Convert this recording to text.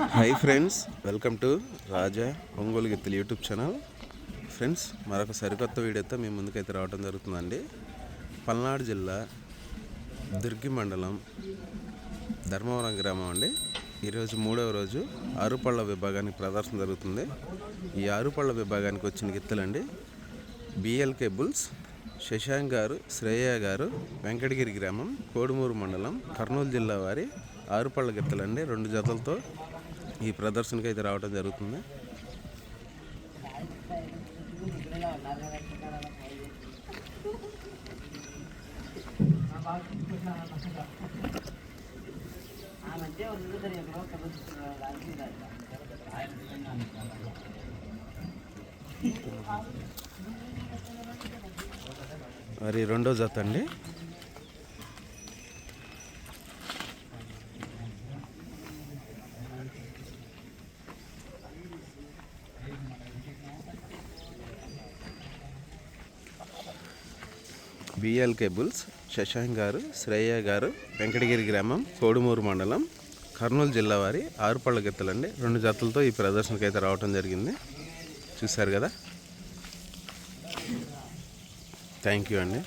Hi friends welcome to Raja Ongole గిత్తలు YouTube channel friends మరొక సరికొత్త వీడియోతో మీ ముందుకైతే రావడం జరుగుతుందండి. పల్నాడు జిల్లా దుర్గి మండలం ధర్మవరం గ్రామం అండి. ఈరోజు మూడవ రోజు ఆరుపళ్ళ విభాగానికి ప్రదర్శన జరుగుతుంది. ఈ ఆరుపళ్ళ విభాగానికి వచ్చిన గిత్తలండి బిఎల్కే బుల్స్ శశాంక్ గారు శ్రేయ గారు వెంకటగిరి గ్రామం కోడుమూరు మండలం కర్నూలు జిల్లా వారి ఆరుపళ్ళ గిత్తలండి. రెండు జతలతో ఈ ప్రదర్శనకి అయితే రావడం జరుగుతుంది. మరి రెండో జత అండి. బిఎల్ కేబుల్స్ శశాంక్ గారు శ్రేయ గారు వెంకటగిరి గ్రామం కోడుమూరు మండలం కర్నూలు జిల్లా వారి ఆరుపళ్ళ గెత్తలండి. రెండు జతలతో ఈ ప్రదర్శనకి అయితే రావటం జరిగింది. చూశారు కదా? థ్యాంక్ యూ అండి.